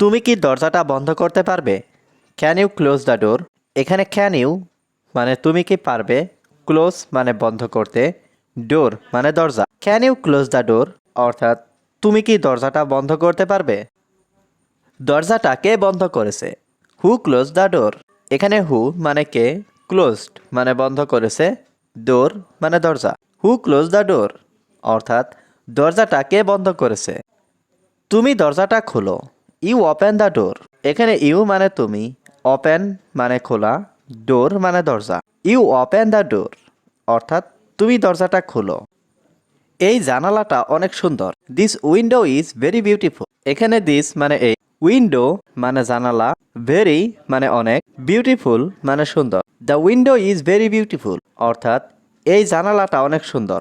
তুমি কি দরজাটা বন্ধ করতে পারবে? Can you close the door এখানে ক্যান ইউ মানে তুমি কি পারবে? ক্লোজ মানে বন্ধ করতে। ডোর মানে দরজা। Can you close the door অর্থাৎ তুমি কি দরজাটা বন্ধ করতে পারবে? দরজাটা কে বন্ধ করেছে। হু ক্লোজ দ্য ডোর এখানে হু মানে কে? ক্লোজড মানে বন্ধ করেছে। ডোর মানে দরজা। হু ক্লোজ দ্য ডোর অর্থাৎ দরজাটা কে বন্ধ করেছে। তুমি দরজাটা খোলো। ইউ ওপেন দ্য ডোর এখানে ইউ মানে তুমি ওপেন মানে খোলা ডোর মানে দরজা। ইউ ওপেন দ্য ডোর অর্থাৎ তুমি দরজাটা খোলো। এই জানালাটা অনেক সুন্দর। This window is very beautiful এখানে দিস মানে এই। উইন্ডো মানে জানালা ভেরি মানে অনেক বিউটিফুল মানে সুন্দর। The window is very beautiful অর্থাৎ এই জানালাটা অনেক সুন্দর।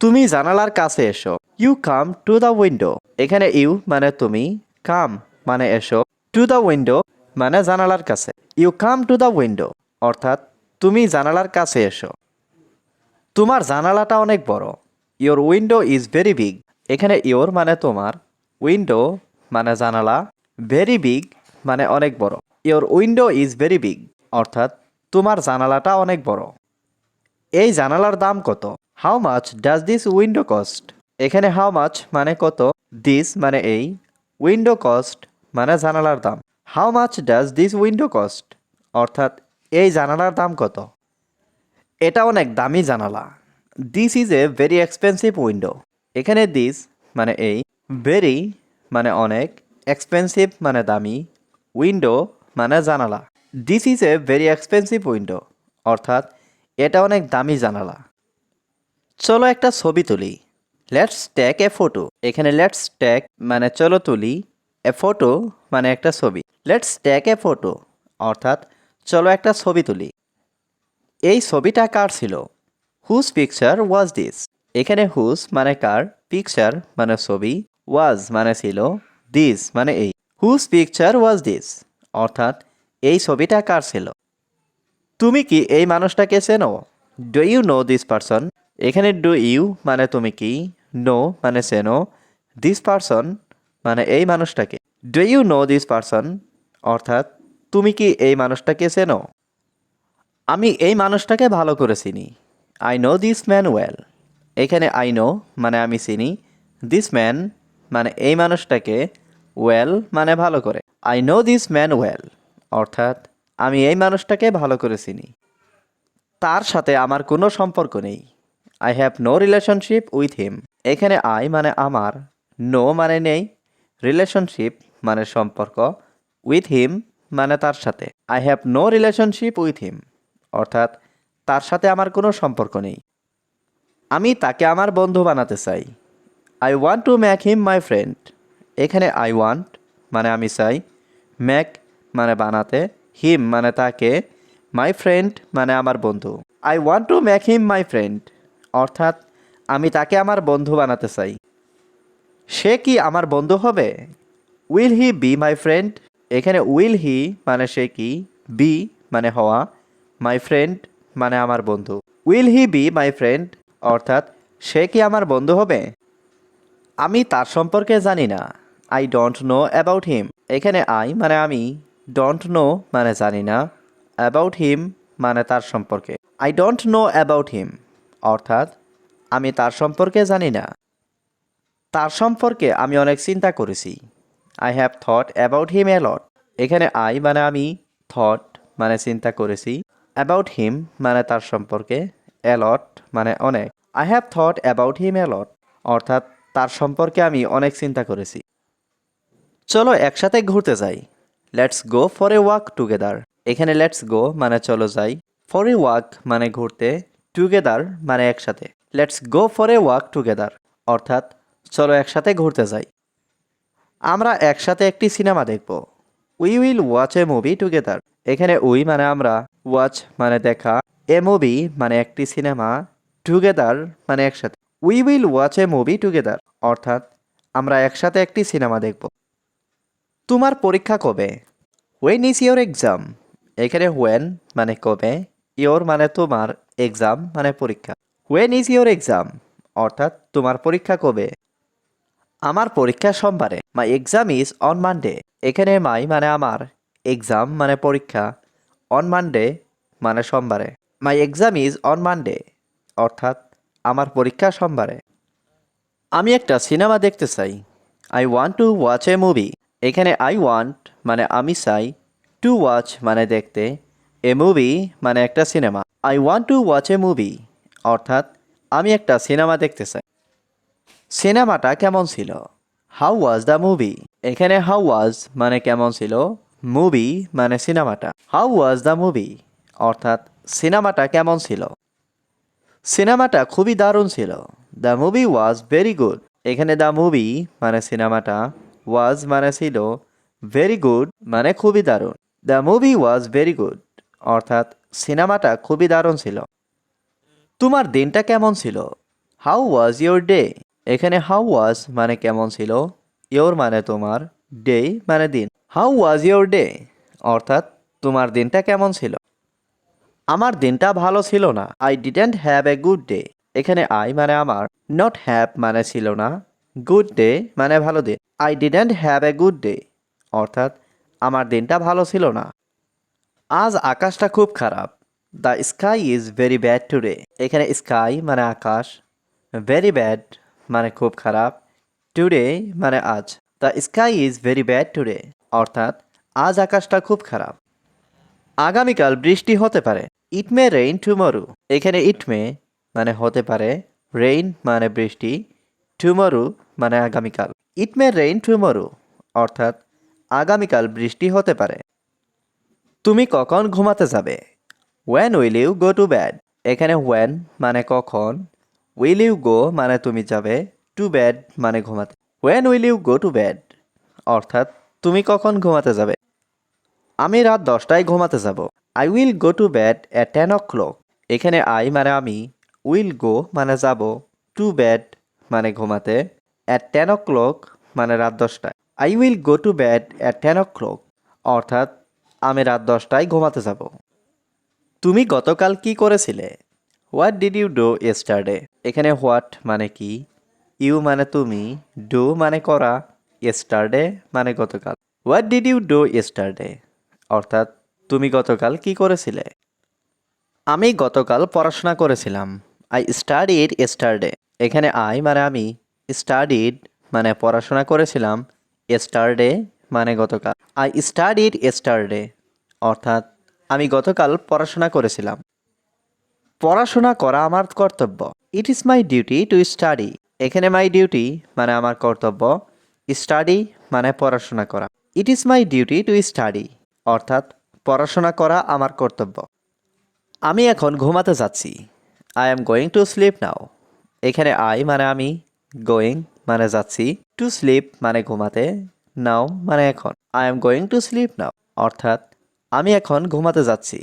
তুমি জানালার কাছে এসো। You come to the window এখানে ইউ মানে তুমি কাম মানে এসো টু দ্য উইন্ডো মানে জানালার কাছে। You come to the window অর্থাৎ তুমি জানালার কাছে এসো। তোমার জানালাটা অনেক বড়। Your window is very big এখানে ইওর মানে তোমার উইন্ডো মানে জানালা ভেরি বিগ মানে অনেক বড়। Your window is very big অর্থাৎ তোমার জানালাটা অনেক বড়। এই জানালার দাম কত? How much does this window cost এখানে হাউ মাচ মানে কত? দিস মানে এই। উইন্ডো কস্ট মানে জানালার দাম। How much does this window cost অর্থাৎ এই জানালার দাম কত? এটা অনেক দামি জানালা। This is a very expensive window এখানে দিস মানে এই ভেরি মানে অনেক এক্সপেন্সিভ মানে দামি উইন্ডো মানে জানালা। This is a very expensive window অর্থাৎ এটা অনেক দামি জানালা। চলো একটা ছবি তুলি। লেটস টেক এ ফটো এখানে লেটস টেক মানে চলো তুলি। এ ফটো মানে একটা ছবি। লেটস টেক এ ফটো অর্থাৎ চলো একটা ছবি তুলি। এই ছবিটা কার ছিল? হুজ পিকচার ওয়াজ দিস এখানে হুজ মানে কার? পিকচার মানে ছবি। ওয়াজ মানে ছিল। দিস মানে এই। হুজ পিকচার ওয়াজ দিস অর্থাৎ এই ছবিটা কার ছিল? তুমি কি এই মানুষটাকে চেনো? Do you know this person এখানে ডু ইউ মানে তুমি কি? নো মানে চেনো দিস পারসন মানে এই মানুষটাকে। Do you know this person অর্থাৎ, তুমি কি এই মানুষটাকে চেনো আমি এই মানুষটাকে ভালো করে চিনি। I know this man well এখানে আই নো মানে আমি চিনি। দিস ম্যান মানে এই মানুষটাকে ওয়েল মানে ভালো করে। I know this man well অর্থাৎ, আমি এই মানুষটাকে ভালো করে চিনি। তার সাথে আমার কোনো সম্পর্ক নেই। I have no relationship with him এখানে আই মানে আমার নো মানে নেই রিলেশনশিপ মানে সম্পর্ক উইথ হিম মানে তার সাথে। I have no relationship with him অর্থাৎ তার সাথে আমার কোনো সম্পর্ক নেই। আমি তাকে আমার বন্ধু বানাতে চাই। I want to make him my friend এখানে আই ওয়ান্ট মানে আমি চাই ম্যাক মানে বানাতে হিম মানে তাকে মাই ফ্রেন্ড মানে আমার বন্ধু। I want to make him my friend অর্থাৎ আমি তাকে আমার বন্ধু বানাতে চাই। সে কি আমার বন্ধু হবে? Will he be my friend এখানে উইল হি মানে সে কি? বি মানে হওয়া। মাই ফ্রেন্ড মানে আমার বন্ধু। Will he be my friend অর্থাৎ সে কি আমার বন্ধু হবে? আমি তার সম্পর্কে জানি না। I don't know about him এখানে আই মানে আমি ডোন্ট নো মানে জানি না। অ্যাবাউট হিম মানে তার সম্পর্কে। I don't know about him অর্থাৎ আমি তার সম্পর্কে জানি না। তার সম্পর্কে আমি অনেক চিন্তা করেছি। I have thought about him a lot এখানে আই মানে আমি থট মানে চিন্তা করেছি। অ্যাবাউট হিম মানে তার সম্পর্কে অ্যালট মানে অনেক। I have thought about him a lot অর্থাৎ তার সম্পর্কে আমি অনেক চিন্তা করেছি। চলো একসাথে ঘুরতে যাই। Let's go for a walk together এখানে লেটস গো মানে চলো যাই। ফর এ ওয়াক মানে ঘুরতে। টুগেদার মানে একসাথে। Let's go for a walk together অর্থাৎ, চলো একসাথে ঘুরতে যাই। আমরা একসাথে একটি সিনেমা দেখব। We will watch a movie together এখানে উই মানে আমরা ওয়াচ মানে দেখা। এ মুভি মানে একটি সিনেমা টুগেদার মানে একসাথে। We will watch a movie together অর্থাৎ, আমরা একসাথে একটি সিনেমা দেখব। তোমার পরীক্ষা কবে? ওয়েন ইজ ইয়োর এক্সাম এখানে ওয়েন মানে কবে? ইয়োর মানে তোমার এক্সাম মানে পরীক্ষা। ওয়েন ইজ ইয়োর এক্সাম অর্থাৎ তোমার পরীক্ষা কবে? আমার পরীক্ষা সোমবারে। My exam is on Monday এখানে মাই মানে আমার। এক্সাম মানে পরীক্ষা। অন মানডে মানে সোমবারে। My exam is on Monday অর্থাৎ আমার পরীক্ষা সোমবারে। আমি একটা সিনেমা দেখতে চাই। I want to watch a movie এখানে আই ওয়ান্ট মানে আমি চাই টু ওয়াচ মানে দেখতে। এ মুভি মানে একটা cinema. I want to watch a movie অর্থাৎ আমি একটা সিনেমা দেখতে চাই। সিনেমাটা কেমন ছিল? হাউ ওয়াজ দ্য মুভি এখানে হাউ ওয়াজ মানে কেমন ছিল? মুভি মানে সিনেমাটা। হাউ ওয়াজ দ্য মুভি অর্থাৎ সিনেমাটা কেমন ছিল? সিনেমাটা খুবই দারুণ ছিল। The movie was very good এখানে দ্য মুভি মানে সিনেমাটা ওয়াজ মানে ছিল ভেরি গুড মানে খুবই দারুণ। The movie was very good অর্থাৎ সিনেমাটা খুবই দারুণ ছিল। তোমার দিনটা কেমন ছিল? হাউ ওয়াজ ইয়োর ডে এখানে হাউ ওয়াজ মানে কেমন ছিল? ইয়োর মানে তোমার ডে মানে দিন। হাউ ওয়াজ ইয়োর ডে অর্থাৎ তোমার দিনটা কেমন ছিল? আমার দিনটা ভালো ছিল না। I didn't have a good day এখানে আই মানে আমার নট হ্যাভ মানে ছিল না। গুড ডে মানে ভালো দিন। I didn't have a good day অর্থাৎ আমার দিনটা ভালো ছিল না। আজ আকাশটা খুব খারাপ। The sky is very bad today এখানে স্কাই মানে আকাশ ভেরি ব্যাড মানে খুব খারাপ টুডে মানে আজ। The sky is very bad today অর্থাৎ আজ আকাশটা খুব খারাপ। আগামীকাল বৃষ্টি হতে পারে ইট মে রেইন টুমরু এখানে ইট মে মানে হতে পারে রেইন মানে বৃষ্টি টুমরু মানে আগামীকাল। ইট মে রেইন টুমরু অর্থাৎ আগামীকাল বৃষ্টি হতে পারে। তুমি কখন ঘুমাতে যাবে? When will you go to bed এখানে ওয়েন মানে কখন? উইল ইউ গো মানে তুমি যাবে? টু ব্যাড মানে ঘুমাতে। When will you go to bed অর্থাৎ তুমি কখন ঘুমাতে যাবে? আমি রাত দশটায় ঘুমাতে যাব। I will go to bed at ten o'clock এখানে আই মানে আমি। উইল গো মানে যাব। টু ব্যাড মানে ঘুমাতে। অ্যাট টেন ও ক্লক মানে রাত দশটায়। I will go to bed at ten o'clock অর্থাৎ আমি রাত দশটায় ঘুমাতে যাব। তুমি গতকাল কি করেছিলে? What did you do yesterday এখানে হোয়াট মানে কি? ইউ মানে তুমি ডো মানে করা ইয়েস্টারডে মানে গতকাল। What did you do yesterday অর্থাৎ তুমি গতকাল কি করেছিলে? আমি গতকাল পড়াশোনা করেছিলাম। আই স্টাডিড ইয়েস্টারডে এখানে আই মানে আমি স্টাডিড মানে পড়াশোনা করেছিলাম ইয়েস্টারডে মানে গতকাল। আই স্টাডিড ইয়েস্টারডে অর্থাৎ আমি গতকাল পড়াশোনা করেছিলাম। পড়াশোনা করা আমার কর্তব্য। It is my duty to study এখানে মাই ডিউটি মানে আমার কর্তব্য। স্টাডি মানে পড়াশোনা করা। It is my duty to study অর্থাৎ পড়াশোনা করা আমার কর্তব্য। আমি এখন ঘুমাতে যাচ্ছি। I am going to sleep now এখানে আই মানে আমি গোয়িং মানে যাচ্ছি। টু স্লিপ মানে ঘুমাতে। নাও মানে এখন। I am going to sleep now অর্থাৎ আমি এখন ঘুমাতে যাচ্ছি।